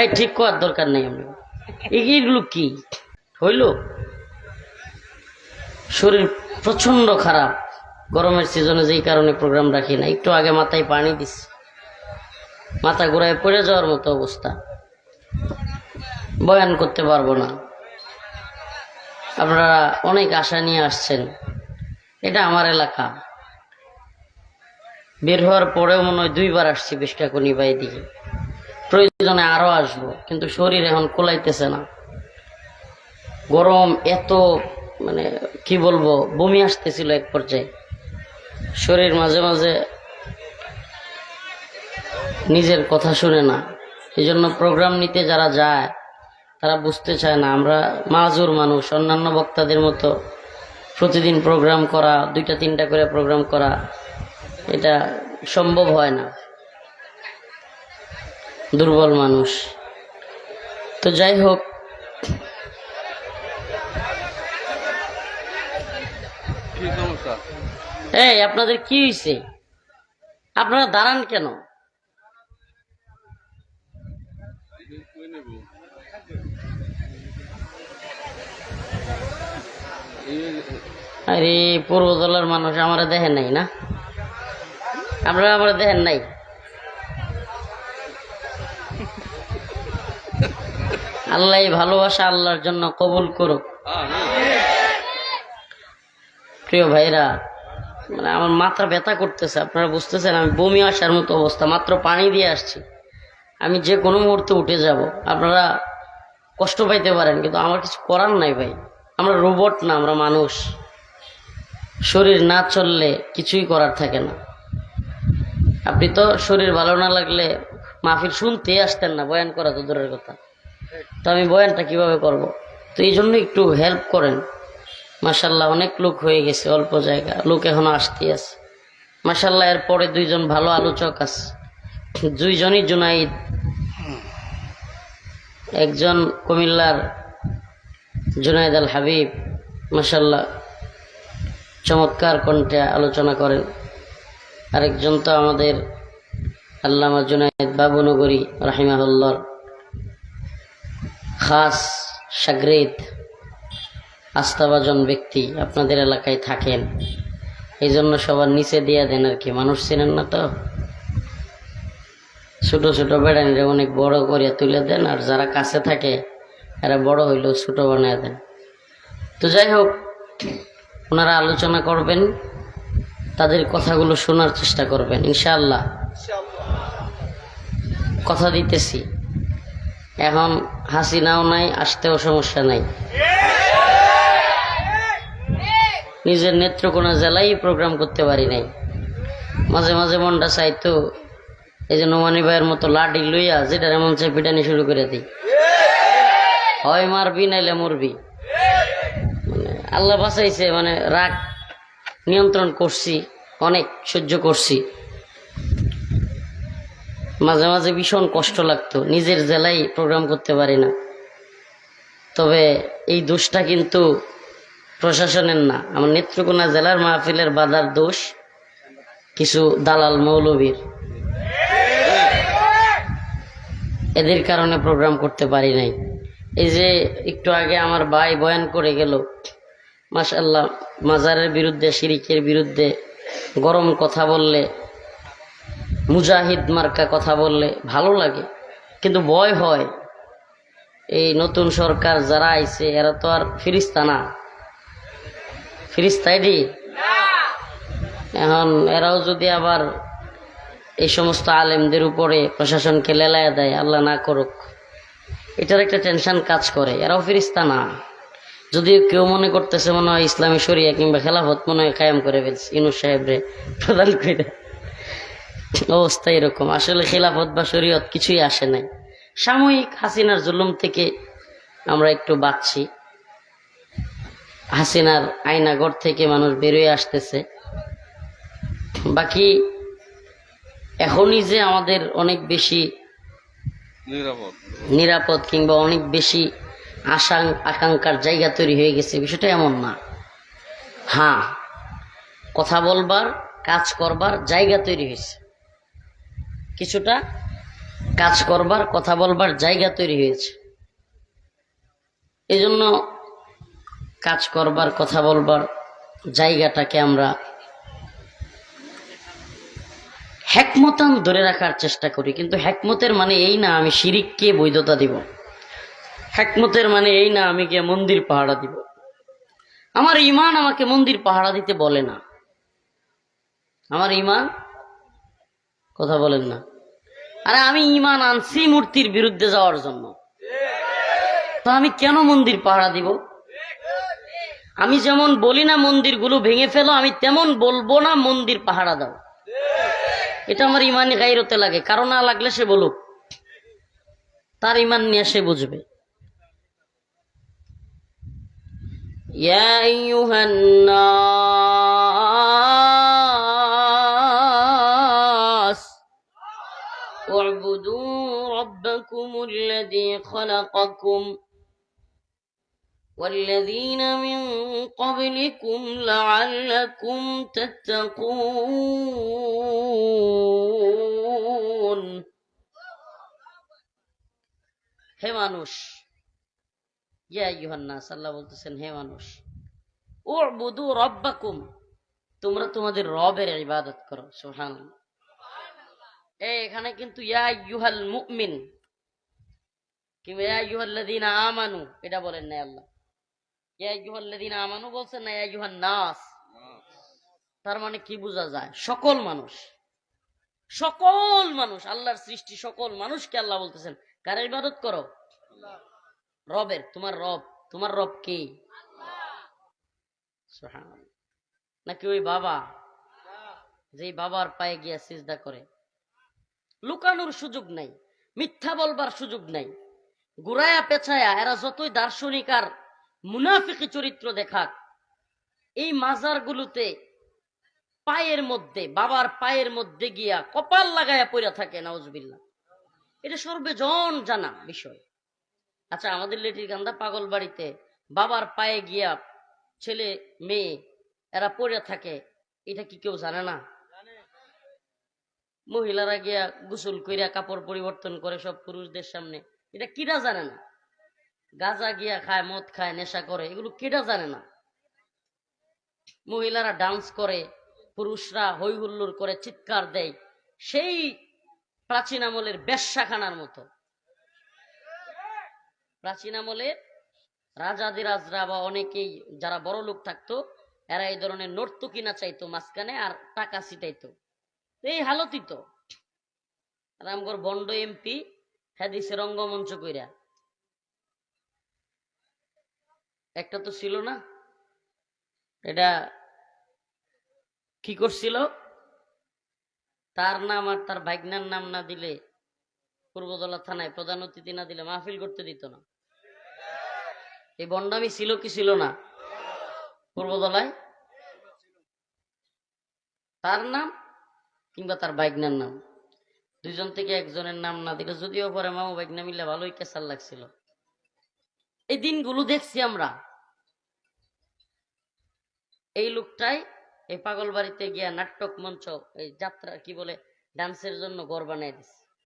এই, ঠিক করার দরকার নেই আমরা। এগুলো কি? হইল? শরীর প্রচণ্ড খারাপ। গরমের সিজনে যেই কারণে প্রোগ্রাম রাখি না। একটু আগে মাথায় পানি দিস মাথা ঘুরায় পড়ে যাওয়ার মতো অবস্থা। বয়ান করতে পারব না। আপনারা অনেক আশা নিয়ে আসছেন। এটা আমার এলাকা। বের হওয়ার পরেও মনে হয় দুইবার আসছি বিষ্টাকুনি বাই দিকে। প্রয়োজনে আরও আসব, কিন্তু শরীর এখন কোলাইতেছে না। গরম এত মানে কি বলব, বমি আসতেছিল এক পর্যায়ে। শরীর মাঝে মাঝে নিজের কথা শুনে না। এই জন্য প্রোগ্রাম নিতে যারা যায়, তারা বুঝতে চায় না, আমরা মাজুর মানুষ, অন্যান্য বক্তাদের মতো প্রতিদিন প্রোগ্রাম করা, দুইটা তিনটা করে প্রোগ্রাম করা, এটা সম্ভব হয় না। দুর্বল মানুষ। তো যাই হোক এই আপনাদের কি হয়েছে আপনারা দাঁড়ান কেন? আরে পূর্বদলের মানুষ আমরা দেখেন নাই না? আপনারা আমরা দেখেন নাই? আল্লাহ ভালোবাসা আল্লাহর জন্য কবুল করুক। প্রিয় ভাইরা মানে আমার মাথা ব্যথা করতেছে, আপনারা বুঝতেছেন, আমি বমি আসার মতো অবস্থা, মাত্র পানি দিয়ে আসছি। আমি যে কোনো মুহূর্তে উঠে যাব, আপনারা কষ্ট পাইতে পারেন, কিন্তু আমার কিছু করার নাই ভাই। আমরা রোবট না, আমরা মানুষ। শরীর না চললে কিছুই করার থাকে না। আপনি তো শরীর ভালো না লাগলে মাহফিল শুনতে আসতেন না, বয়ান করা তো দূরের কথা। তো আমি বয়ানটা কীভাবে করব? তো এই জন্য একটু হেল্প করেন। মাসাল্লাহ অনেক লোক হয়ে গেছে অল্প জায়গা। লোক এখনও আসতে আছে। মাসাল্লাহ এর পরে দুইজন ভালো আলোচক আছে। দুইজনই জুনাইদ। একজন কুমিল্লার জুনাইদ আল হাবিব। মাসাল্লাহ চমৎকার কণ্ঠে আলোচনা করেন। আরেকজন তো আমাদের আল্লামা জুনাইদ বাবুনগরী রাহিমাহুল্লার খাস সাগরেদ আস্থাভাজন ব্যক্তি আপনাদের এলাকায় থাকেন। এই জন্য সবার নিচে দিয়ে দেন আর কি। মানুষ চেনেন না তো? ছোটো ছোট বেড়ানিরা অনেক বড় করিয়া তুলে দেন আর যারা কাছে থাকে এরা বড় হইলেও ছোট বানিয়ে দেন। তো যাই হোক ওনারা আলোচনা করবেন তাদের কথাগুলো শোনার চেষ্টা করবেন ইনশাআল্লাহ। কথা দিতেছি। এখন হাসিনাও নাই, আসতেও সমস্যা নাই। নিজের নেত্রকোনা জেলায় প্রোগ্রাম করতে পারি নাই। মাঝে মাঝে মনটা চাইতো, এই যে নোমানি ভাইয়ের মতো লাডি লইয়া যেটা এমন চাই পিটানি শুরু করে দিই। হয় মারবি, নাইলে মরবি। মানে আল্লাহ বাঁচাইছে মানে রাগ নিয়ন্ত্রণ করছি, অনেক সহ্য করছি। মাঝে মাঝে ভীষণ কষ্ট লাগতো। নিজের জেলায় প্রোগ্রাম করতে পারি না। তবে এই দোষটা কিন্তু প্রশাসনের না। আমার নেত্রকোনা জেলার মাহফিলের বাধার দোষ কিছু দালাল মৌলবীর। এদের কারণে প্রোগ্রাম করতে পারি নাই। এই যে একটু আগে আমার ভাই বয়ান করে গেল মাশাল্লাহ মাজারের বিরুদ্ধে, শিরিকের বিরুদ্ধে গরম কথা বললে মুজাহিদ মার্কা কথা বললে ভালো লাগে, কিন্তু ভয় হয়। এই নতুন সরকার যারা আইছে, এরা তো আর ফিরিস্তা না। ফিরিস্তাইডি এখন এরাও যদি আবার এই সমস্ত আলেমদের উপরে প্রশাসনকে লেলায় দেয়, আল্লাহ না করুক, এটার একটা টেনশন কাজ করে। এরাও ফিরিস্তা না। যদিও কেউ মনে করতেছে মনে হয় ইসলামী শরিয়া কিংবা খেলাফত মনে হয় কায়েম করে ফেলছে ইনুস সাহেবরে প্রদান করে। অবস্থা এরকম। আসলে খেলাফত বা শরীয়ত কিছুই আসে নাই। সাময়িক হাসিনার জুলুম থেকে আমরা একটু বাঁচছি। হাসিনার আয়নাগর থেকে মানুষ বেরোয় আসতেছে। বাকি এখনই যে আমাদের অনেক বেশি নিরাপদ। নিরাপদ কিংবা অনেক বেশি আশা আকাঙ্ক্ষার জায়গা তৈরি হয়ে গেছে বিষয়টা এমন না। হ্যাঁ কথা বলবার কাজ করবার জায়গা তৈরি হয়েছে। কিছুটা কাজ করবার, কথা বলবার জায়গা তৈরি হয়েছে। এই জন্য কাজ করবার, কথা বলবার জায়গাটাকে আমরা হ্যাকমতান ধরে রাখার চেষ্টা করি। কিন্তু হ্যাকমতের মানে এই না আমি শিরিককে বৈধতা দিব। হ্যাকমতের মানে এই না আমি গিয়ে মন্দির পাহারা দিব। আমার ইমান আমাকে মন্দির পাহারা দিতে বলে না। আমার ইমান কথা বলেন না। আরে আমি ইমান আনছি মূর্তির বিরুদ্ধে যাওয়ার জন্য। তো আমি কেন মন্দির পাহারা দিব? আমি যেমন বলি না মন্দিরগুলো ভেঙে ফেলো, আমি তেমন বলব না মন্দির পাহারা দাও। এটা আমার ইমানে গাইরতে লাগে কারণ না লাগলে সে বলুক। তার ইমান নিয়ে সে বুঝবে। يا ربكم الذي خلقكم والذين من قبلكم لعلكم تتقون হে মানুষ ইয়া ইউহান্নাস আল্লাহ বলতেছেন হে মানুষ ও বুধু রব্বাকুম তোমরা তোমাদের রবের ইবাদত করো সোহান এই এখানে কিন্তু ইয়া ইউহাল মুমিন কিংবা ইয়া ইউহাল্লাযীনা আমানু এটা বলেন না আল্লাহ। ইয়া ইউহাল্লাযীনা আমানু বলছেন না, ইয়া ইউহান নাস তার মানে কি বোঝা যায়? সকল মানুষ। সকল মানুষ, আল্লাহর সৃষ্টি সকল মানুষকে আল্লাহ বলতেছেন, কার ইবাদত করো? রবের। তোমার রব তোমার রব কে? নাকি ওই বাবা? যেই বাবার পায়ে গিয়া সিজদা করে। লুকানোর সুযোগ নাই, মিথ্যা বলবার সুযোগ নাই। গুড়ায়া পেছায়া, এরা যতই দার্শনিক আর মুনাফিকি চরিত্র দেখাক, এই মাজারগুলোতে পায়ের মধ্যে, বাবার পায়ের মধ্যে গিয়া কপাল লাগায়া পড়ে থাকে নাউজবিল্লা এটা সর্বজন জানা বিষয়। আচ্ছা আমাদের লেটির গান্দা পাগল বাড়িতে বাবার পায়ে গিয়া ছেলে, মেয়ে, এরা পড়ে থাকে, এটা কি কেউ জানে না? মহিলারা গিয়া গোসল কইরা কাপড় পরিবর্তন করে সব পুরুষদের সামনে। এটা কিরা জানে না? গাজা গিয়া খায়, মদ খায়, নেশা করে, এগুলো কেটা জানে না? মহিলারা ডান্স করে, পুরুষরা হই হুল্লোড় করে, চিৎকার দেয়, সেই প্রাচীন আমলের বেশ্যাখানার মতো। প্রাচীন আমলে রাজাদিরাজরা বা অনেকেই যারা বড় লোক থাকতো, এরা এই ধরনের নর্তকী কিনা চাইতো মাঝখানে আর টাকা ছিটাইতো। এই হালতই তো। রামগড় বন্ড এমপি হাদিসে রঙ্গমঞ্চ কইরা। একটা তো ছিল না, এটা কি করছিল? তার নাম আর তার ভাগ্নার নাম না দিলে পূর্বদলা থানায় প্রধান অতিথি না দিলে মাহফিল করতে দিত না। এই বন্ডামি ছিল কি ছিল না? পূর্বদলায়। তার নাম কিংবা তার বাইকনার নাম। দুইজন থেকে একজনের নাম না দিলে যদিও পরে মামু বাইকনা মিললে ভালোই কেসার লাগছিল। এই দিনগুলো দেখছি আমরা। এই লোকটাই এই পাগল বাড়িতে গিয়া নাটক মঞ্চ, এই যাত্রা, কি বলে, ডান্সের জন্য গড় বানাই দিচ্ছে